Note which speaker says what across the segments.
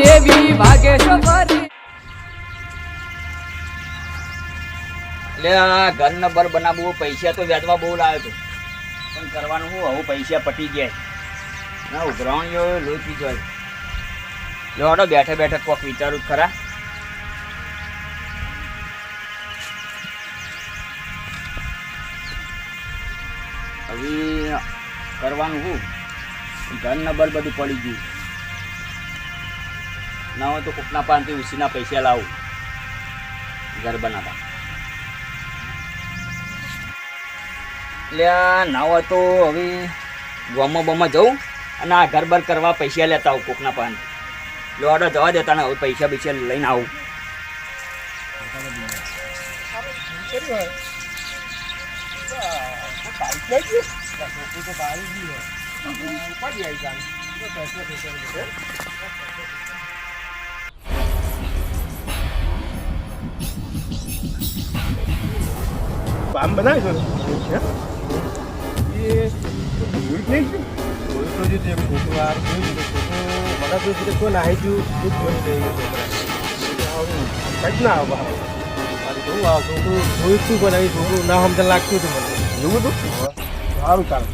Speaker 1: દેવી વાગે સવારી. ઘર નંબર બનાવવું, પૈસા તો વ્યાજવા બહુ લાવ્યો હતો. પણ કરવાનું હું આવું પૈસા પટી ગયા. ના ઉઘરાવણ જોયો. લોહી પી જોડો બેઠે બેઠે કોક વિચારું ખરા. હવે કરવાનું શું? ઘર નંબર બધું પડી ગયું. ના હોય તો કોકના પાનથી ઉસીના પૈસા લાવું. ઘર બનાવવા. એટલે ના હોય તો હવે ગામમાં બોમાં જવું અને આ ઘર બર કરવા પૈસા લેતા આવું કોકના પાન લોડો જવા દેતા ને હવે પૈસા પૈસા લઈને આવું.
Speaker 2: આમ બનાવી છો ને હે? એ નહીં તો જ છે, ફોટો આ જોયું છે, ફોટો મને તો છે કે કોઈ નાહી ગયું, એ જોઈ છે. એટલે આવું કંઈ ના આવે. મારે જોવું આ છોકરું જોયું તું પણ એ છોકરું ના સમજણ લાગતું હતું મને એવું હતું સારું ચાલે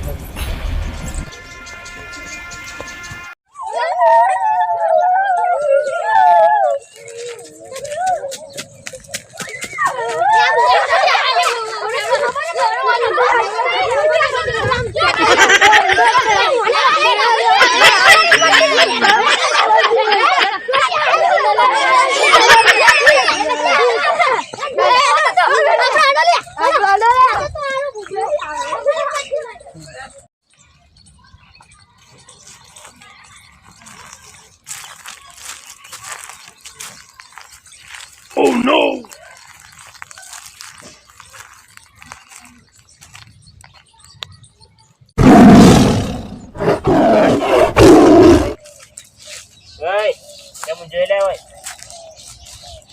Speaker 2: Oh no!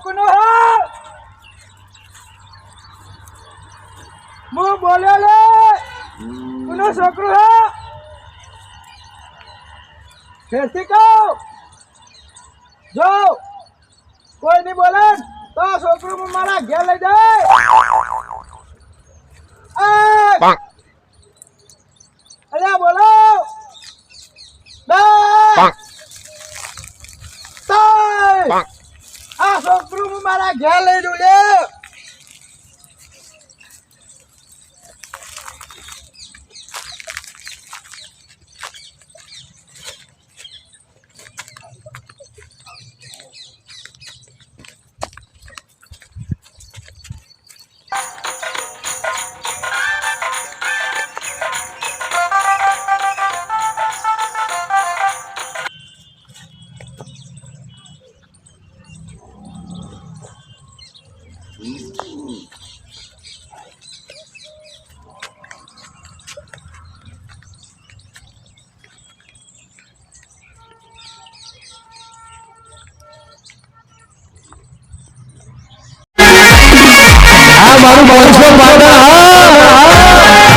Speaker 3: છોકરો કોનો હું બોલ્યો લે કોનો છોકરો હો. ફેરથી કહો. જો કોઈ નહીં બોલે તો છોકરો હું મારા ઘેર લઈ જાય! અલ્યા બોલો. બે! ત્રણ! છોકરું મારા ઘેર લઈ લે
Speaker 4: મારું બાવીસો પાટણ હા